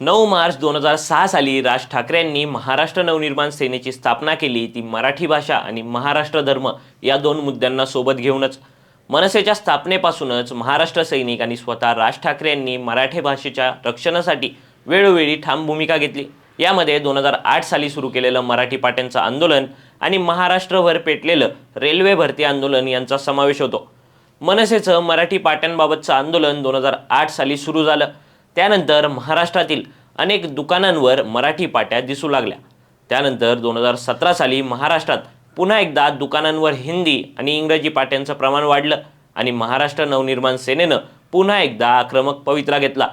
नऊ मार्च दोन हजार सहा साली राज ठाकरे यांनी महाराष्ट्र नवनिर्माण सेनेची स्थापना केली ती मराठी भाषा आणि महाराष्ट्र धर्म या दोन मुद्द्यांना सोबत घेऊनच. मनसेच्या स्थापनेपासूनच महाराष्ट्र सैनिक आणि स्वतः राज ठाकरे यांनी मराठी भाषेच्या रक्षणासाठी वेळोवेळी ठाम भूमिका घेतली. यामध्ये दोन हजार आठ साली सुरू केलेलं मराठी पाट्यांचं आंदोलन आणि महाराष्ट्रभर पेटलेलं रेल्वे भरती आंदोलन यांचा समावेश होतो. मनसेचं मराठी पाट्यांबाबतचं आंदोलन दोन हजार आठ साली सुरू झालं. त्यानंतर महाराष्ट्रातील अनेक दुकानांवर मराठी पाट्या दिसू लागल्या. त्यानंतर दोन हजार सतरा साली महाराष्ट्रात पुन्हा एकदा दुकानांवर हिंदी आणि इंग्रजी पाट्यांचं प्रमाण वाढलं आणि महाराष्ट्र नवनिर्माण सेनेनं पुन्हा एकदा आक्रमक पवित्रा घेतला.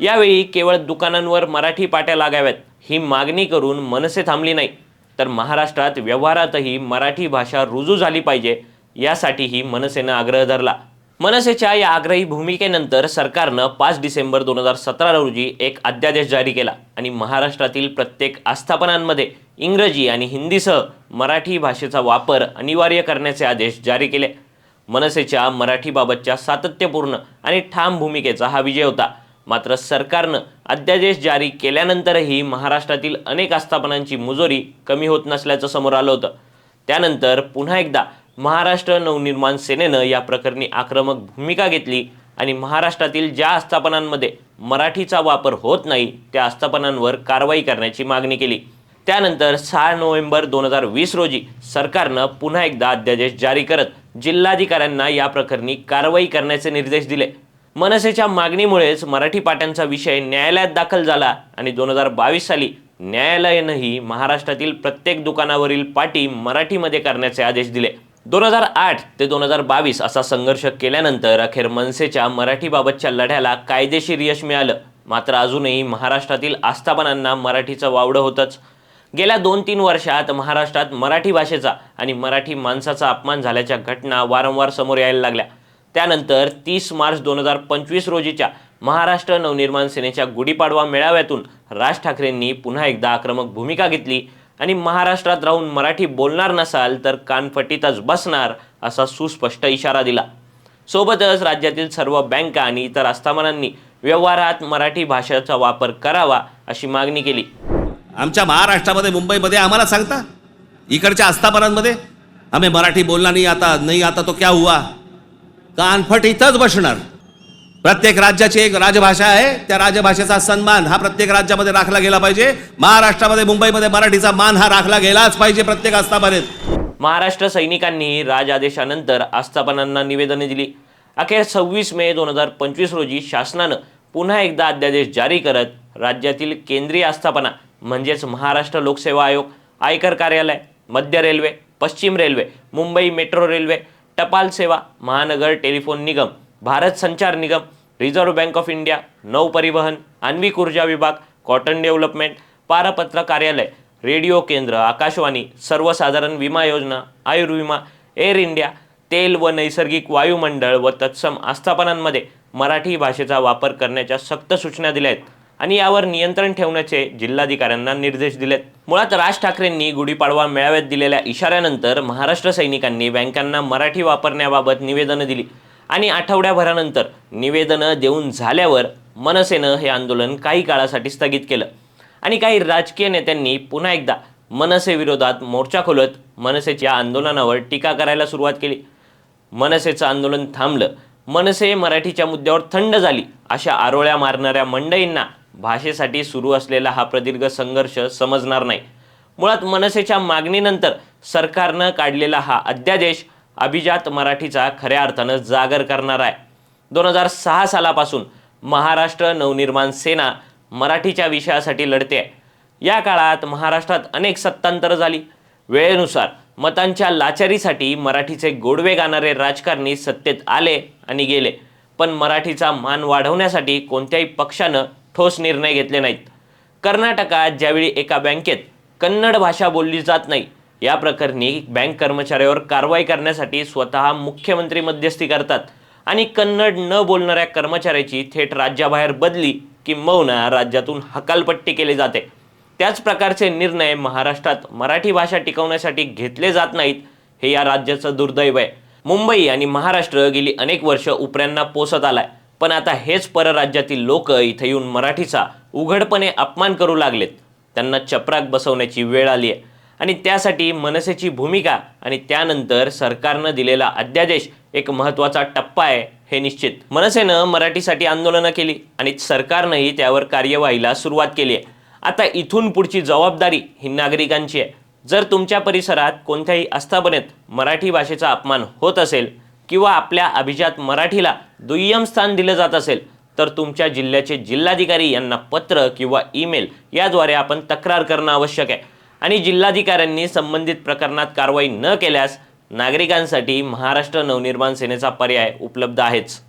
यावेळी केवळ दुकानांवर मराठी पाट्या लागाव्यात ही मागणी करून मनसे थांबली नाही. तर महाराष्ट्रात व्यवहारातही मराठी भाषा रुजू झाली पाहिजे यासाठीही मनसेनं आग्रह धरला. मनसेच्या या आग्रही भूमिकेनंतर सरकारनं पाच डिसेंबर दोन हजार सतरा रोजी एक अध्यादेश जारी केला आणि महाराष्ट्रातील प्रत्येक आस्थापनांमध्ये इंग्रजी आणि हिंदीसह मराठी भाषेचा वापर अनिवार्य करण्याचे आदेश जारी केले. मनसेच्या मराठीबाबतच्या सातत्यपूर्ण आणि ठाम भूमिकेचा हा विजय होता. मात्र सरकारनं अध्यादेश जारी केल्यानंतरही महाराष्ट्रातील अनेक आस्थापनांची मुजोरी कमी होत नसल्याचं समोर आलं होतं. त्यानंतर पुन्हा एकदा महाराष्ट्र नवनिर्माण सेनेनं या प्रकरणी आक्रमक भूमिका घेतली आणि महाराष्ट्रातील ज्या आस्थापनांमध्ये मराठीचा वापर होत नाही त्या आस्थापनांवर कारवाई करण्याची मागणी केली. त्यानंतर सहा नोव्हेंबर दोन हजार वीस रोजी सरकारनं पुन्हा एकदा अध्यादेश जारी करत जिल्हाधिकाऱ्यांना या प्रकरणी कारवाई करण्याचे निर्देश दिले. मनसेच्या मागणीमुळेच मराठी पाट्यांचा विषय न्यायालयात दाखल झाला आणि दोन हजार बावीस साली न्यायालयानंही महाराष्ट्रातील प्रत्येक दुकानावरील पाटी मराठीमध्ये करण्याचे आदेश दिले. दोन हजार आठ ते दोन हजार बावीस असा संघर्ष केल्यानंतर अखेर मनसेच्या मराठीबाबतच्या लढ्याला कायदेशीर यश मिळालं. मात्र अजूनही महाराष्ट्रातील आस्थापनांना मराठीचं वावडं होतंच. गेल्या दोन तीन वर्षात महाराष्ट्रात मराठी भाषेचा आणि मराठी माणसाचा अपमान झाल्याच्या घटना वारंवार समोर यायला लागल्या. त्यानंतर तीस मार्च दोन हजार पंचवीस रोजीच्या महाराष्ट्र नवनिर्माण सेनेच्या गुढीपाडवा मेळाव्यातून राज ठाकरेंनी पुन्हा एकदा आक्रमक भूमिका घेतली. आणि महाराष्ट्रात राहून मराठी बोलणार नसाल तर कानफटीतच बसणार असा सुस्पष्ट इशारा दिला. सोबतच राज्यातील सर्व बँका आणि इतर आस्थापनांनी व्यवहारात मराठी भाषेचा वापर करावा अशी मागणी केली. आमच्या महाराष्ट्रामध्ये मुंबईमध्ये आम्हाला सांगता? इकडच्या आस्थापनांमध्ये? आम्ही मराठी बोलणार नाही आता नाही आता तो क्या हुआ? कानफट इथंच बसणार. प्रत्येक राज्याची एक राजभाषा आहे. त्या राजभाषेचा सन्मान हा प्रत्येक राज्यामध्ये राखला गेला पाहिजे. महाराष्ट्रामध्ये मुंबईमध्ये मराठीचा मान हा राखला गेलाच पाहिजे प्रत्येक आस्थापनेत. महाराष्ट्र सैनिकांनी राज आदेशानंतर आस्थापनांना निवेदने दिली. अखेर सव्वीस मे दोन हजार पंचवीस रोजी शासनानं पुन्हा एकदा अध्यादेश जारी करत राज्यातील केंद्रीय आस्थापना म्हणजेच महाराष्ट्र लोकसेवा आयोग आयकर कार्यालय मध्य रेल्वे पश्चिम रेल्वे मुंबई मेट्रो रेल्वे टपाल सेवा महानगर telephone Nigam Bharat Sanchar Nigam reserve bank of India नौ परिवहन आण्विक ऊर्जा विभाग कॉटन डेव्हलपमेंट पारपत्र कार्यालय रेडिओ केंद्र आकाशवाणी सर्वसाधारण विमा योजना आयुर्विमा एअर इंडिया तेल व नैसर्गिक वायुमंडळ व तत्सम आस्थापनांमध्ये मराठी भाषेचा वापर करण्याच्या सक्त सूचना दिल्या आहेत आणि यावर नियंत्रण ठेवण्याचे जिल्हाधिकाऱ्यांना निर्देश दिलेत. मुळात राज ठाकरेंनी गुढीपाडवा मेळाव्यात दिलेल्या इशाऱ्यानंतर महाराष्ट्र सैनिकांनी बँकांना मराठी वापरण्याबाबत निवेदनं दिली. आणि आठवड्याभरानंतर निवेदनं देऊन झाल्यावर मनसेनं हे आंदोलन काही काळासाठी स्थगित केलं. आणि काही राजकीय नेत्यांनी पुन्हा एकदा मनसेविरोधात मोर्चा खोलत मनसेच्या आंदोलनावर टीका करायला सुरुवात केली. मनसेचं आंदोलन थांबलं. मनसे मराठीच्या मुद्द्यावर थंड झाली अशा आरोळ्या मारणाऱ्या मंडळींना भाषेसाठी सुरू असलेला हा प्रदीर्घ संघर्ष समजणार नाही. मुळात मनसेच्या मागणीनंतर सरकारनं काढलेला हा अध्यादेश अभिजात मराठीचा खऱ्या अर्थानं जागर करणार आहे. दोन हजार सहा सालापासून महाराष्ट्र नवनिर्माण सेना मराठीच्या विषयासाठी लढते आहे. या काळात महाराष्ट्रात अनेक सत्तांतरं झाली. वेळेनुसार मतांच्या लाचारीसाठी मराठीचे गोडवे गाणारे राजकारणी सत्तेत आले आणि गेले. पण मराठीचा मान वाढवण्यासाठी कोणत्याही पक्षानं ठोस निर्णय घेतले नाहीत. कर्नाटकात ज्यावेळी एका बँकेत कन्नड भाषा बोलली जात नाही या प्रकरणी बँक कर्मचाऱ्यावर कारवाई करण्यासाठी स्वतः मुख्यमंत्री मध्यस्थी करतात. आणि कन्नड न बोलणाऱ्या कर्मचाऱ्याची थेट राज्याबाहेर बदली किंबहुना राज्यातून हकालपट्टी केली जाते. त्याच प्रकारचे निर्णय महाराष्ट्रात मराठी भाषा टिकवण्यासाठी घेतले जात नाहीत हे या राज्याचं दुर्दैव आहे. मुंबई आणि महाराष्ट्र गेली अनेक वर्ष उपऱ्यांना पोसत आलाय. पण आता हेच परराज्यातील लोक इथे येऊन मराठीचा उघडपणे अपमान करू लागलेत. त्यांना चपराक बसवण्याची वेळ आली आहे. आणि त्यासाठी मनसेची भूमिका आणि त्यानंतर सरकारनं दिलेला अध्यादेश एक महत्त्वाचा टप्पा आहे हे निश्चित. मनसेनं मराठीसाठी आंदोलनं केली आणि सरकारनंही त्यावर कार्यवाहीला सुरुवात केली आहे. आता इथून पुढची जबाबदारी ही नागरिकांची आहे. जर तुमच्या परिसरात कोणत्याही आस्थापनेत मराठी भाषेचा अपमान होत असेल किंवा आपल्या अभिजात मराठीला दुय्यम स्थान दिलं जात असेल तर तुमच्या जिल्ह्याचे जिल्हाधिकारी यांना पत्र किंवा ईमेल याद्वारे आपण तक्रार करणं आवश्यक आहे. आणि जिल्हाधिकाऱ्यांनी संबंधित प्रकरणात कारवाई न केल्यास नागरिकांसाठी महाराष्ट्र नवनिर्माण सेनेचा पर्याय उपलब्ध आहेच.